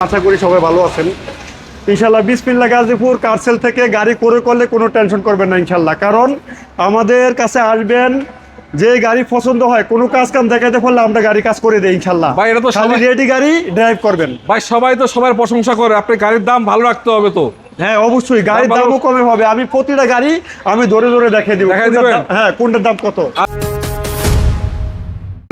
আশা করি সবাই ভালো আছেন। ইনশাল্লাহ বিসমিল্লা গাজীপুর কারসেল থেকে গাড়ি করে করলে কোনো টেনশন করবেন না ইনশাল্লাহ কারণ আমাদের কাছে আসবেন যে গাড়ি পছন্দ হয় কোনো কাজ কাম দেখাতে পারলে আমরা গাড়ি কাজ করে দিই ইনশাল্লাহ ভাই, এটা তো সবাই- রেডি গাড়ি ড্রাইভ করবেন। ভাই সবাই তো সবার প্রশংসা করে আপনি গাড়ির দাম ভালো রাখতে হবে তো। হ্যাঁ অবশ্যই গাড়ির দামও কমে হবে। আমি প্রতিটা গাড়ি আমি ধরে ধরে দেখিয়ে দিব? হ্যাঁ কোনটার দাম কত।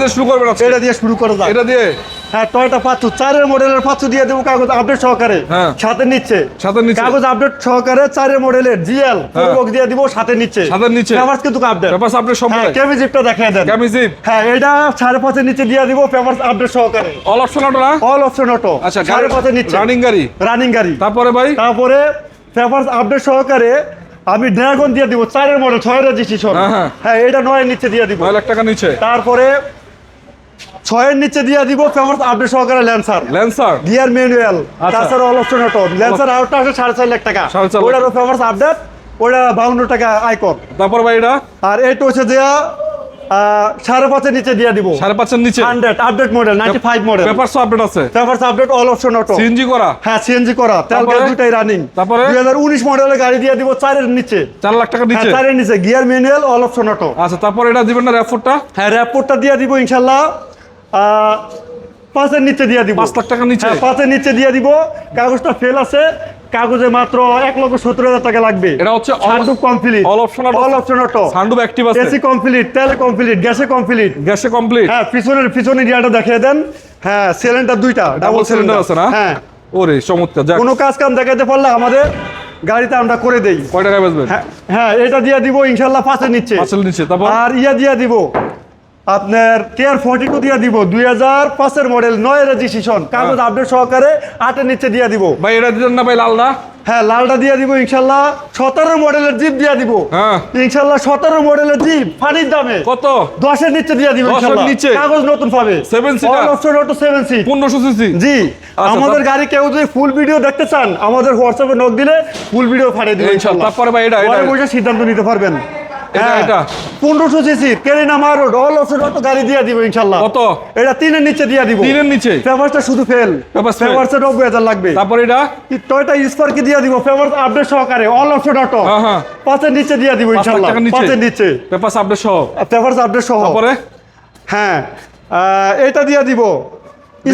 শুরু করবেন। এটা দিয়ে শুরু করা যাক। এটা দিয়ে? হ্যাঁ টয়টা পাঁচশো চারের মডেলের পাঁচশো দিয়ে দেবো কাগজ আপডেট সহকারে। হ্যাঁ। সাথে নিচ্ছে। সাথে নিচ্ছে। কাগজ আপডেট সহকারে চারের মডেলের জিএল হ্যাঁ। দিয়ে দিব সাথে নিচ্ছে। সাথে নিচ্ছে। পেপারস কিন্তু আপডেট পেপারস আপডেট সব হ্যাঁ মিলে। কেমি জিপটা দেখিয়ে দেন। জিপ হ্যাঁ এটা সাড়ে পাঁচের নিচে দিয়ে দিব পেপারস আপডেট সহকারে। অল অপশন অটো না? অল অপশন অটো আচ্ছা সাড়ে পাঁচের নিচে। রানিং গাড়ি। রানিং গাড়ি। তারপরে ভাই? তারপরে পেপারস আপডেট সহকারে আমি ড্রাগন দিয়ে দিব চারের মডেল ছয় রেজিস্ট্রেশন। হ্যাঁ, হ্যাঁ। এটা নয়ের নিচে দিয়ে দিব। নয় লাখ টাকা নিচে। তারপরে ছয়ের নিচে দিয়ে দিব পেপারস আপডেট সহকারে ল্যান্সার ল্যান্সার গিয়ার ম্যানুয়াল। তাছাড়া অল অপশন অটো ল্যান্সার আউটটা আছে সাড়ে চার লাখ টাকা। ওটারও পেপারস আপডেট ওটা বাউন্ন টাকা আইকন তারপর ভাই এটা? আর এইটা হচ্ছে দেয়া সাড়ে পাঁচের নিচে দিয়ে দিব। সাড়ে পাঁচের নিচে? Hundred update model ninety five model paper update আছে? Papers update all option auto CNG করা? হ্যাঁ সিএনজি করা। তেল গ্যাস দুটাই রানিং তারপরে? দুই হাজার উনিশ মডেলের গাড়ি দিয়ে দিব চারের নিচে। চার লাখ টাকা হ্যাঁ নিচে চারের নিচে। Gear manual all option auto আচ্ছা তারপর এটা দিবেন না র্যাপোর্টটা হ্যাঁ র্যাপোর্টটা দিয়ে দিব ইনশাল্লাহ। পাঁচের নিচে দিয়ে দিব। পাঁচ লাখ টাকা নিচে? হ্যাঁ পাঁচের নিচে দিয়ে দিব। কাগজটা ফেল আছে। কাগজে মাত্র এক লক্ষ সত্তর হাজার টাকা লাগবে। এটা হচ্ছে sunroof complete option auto? All option auto সানডুপ active আছে। এসি কমপ্লিট তেল কমপ্লিট গ্যাসে কমপ্লিট গ্যাসে কমপ্লিট হ্যাঁ পিছনের পিছনের ইয়াটা দেখিয়ে দেন। হ্যাঁ সিলিন্ডার দুইটা ডাবল সিলিন্ডার আছে না? হ্যাঁ। ওরে চমৎকার কোনো কাজ কাম দেখাতে পারলে আমাদের গাড়িতে আমরা করে দেই। কয় টাকা বেচবেন হ্যাঁ হ্যাঁ এটা দিয়ে দিব ইনশাল্লাহ পাঁচের নিচে। পাঁচের নিচে তারপর? আর ইয়া দিয়ে দিব। আপনার কেয়ার ফর্টি টু দিয়ে দিব দুই হাজার পাঁচের মডেল নয় রেজিস্ট্রেশন কাগজ আপডেট সহকারে আটের নিচে দিয়ে দিব। ভাই এটা দিতেন না ভাই লাল না হ্যাঁ লালটা দিয়ে দিব ইনশাল্লাহ। সতেরো মডেলের জিপ দিয়ে দিব। হ্যাঁ। ইনশাল্লাহ সতেরো মডেলের জিপ ফানির দামে। কত? দশের নিচে দিয়ে দিব 10 এর ইনশাল্লাহ। নিচে? কাগজ নতুন পাবে। অপশন অটো সেভেন সিট পনেরোশো সিসি জি। আচ্ছা, আমাদের গাড়ি কেউ যদি ফুল ভিডিও দেখতে চান আমাদের হোয়াটসঅ্যাপে নক দিলে ফুল ভিডিও ফাটিয়ে দিবে ইনশাল্লাহ। তারপরে ভাই এটা- বসে সিদ্ধান্ত নিতে পারবেন। হ্যাঁ? পনেরোশো সিসি কেরিনা মারোড অল অপশন অটো গাড়ি দিয়ে দিব ইনশাল্লাহ। কত? এটা তিনের নিচে দিয়ে দিব। তিনের নিচে? পেপারসটা শুধু ফেল Papers নব্বই হাজার লাগবে। তারপর এটা? টয়টা স্পার্কি দিয়ে দিব? পেপার আপডেট সহকারে অল অপশন অটো হ্যাঁ, হ্যাঁ। পাঁচের নিচে দিয়ে দিব ইনশাল্লাহ? পাঁচের নিচে। পেপার আপডেট সহ। পেপারস আপডেট সহ। তারপরে? হ্যাঁ। এটা দিয়ে দিব।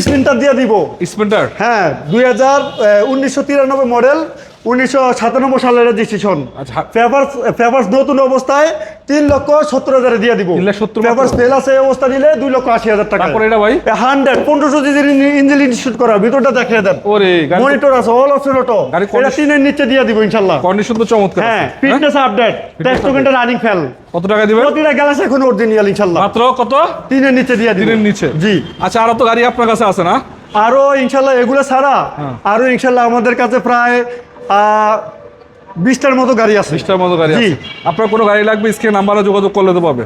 স্পিনটা দিয়ে দিব। স্পেন্টার হ্যাঁ দুই হাজার উনিশশো তিরানব্বই মডেল উনিশশো সাতানব্বই সালের রেজিস্ট্রেশন আচ্ছা। পেপার পেপার নতুন অবস্থায় তিন লক্ষ সত্তর হাজারে দিয়ে দিব। পেপার ফেল আছে অবস্থা নিলে দুই লক্ষ আশি হাজার টাকা। এটা ভাই? হান্ড্রেড পনেরোশো জিজির ইঞ্জিন ইনস্টিটিউট করা ভিতরটা দেখিয়ে দেন। ওরে মনিটর আছে অল অপশন অটো এটা তিনের নিচে দিয়ে দিব ইনশাল্লাহ। কন্ডিশন তো চমৎকার হ্যাঁ? ফিটনেস আপডেট টেস্ট টোকেনটা রানিং ফেল কত টাকা দিবেন? প্রতিটা গ্যালাস এখন অরিজিনাল ইনশাল্লাহ। মাত্র কত? তিনের নিচে দিয়ে দিব। নিচে। জি। আচ্ছা আরও তো গাড়ি আপনার কাছে আছে না? আরও ইনশাল্লাহ এগুলো ছাড়া হ্যাঁ। আরও ইনশাল্লাহ আমাদের কাছে প্রায় বিশটার মতো গাড়ি আছে বিশটার মতো গাড়ি আছে আপনার কোনো গাড়ি লাগবে স্ক্রিন নাম্বারে যোগাযোগ করলে তো পাবে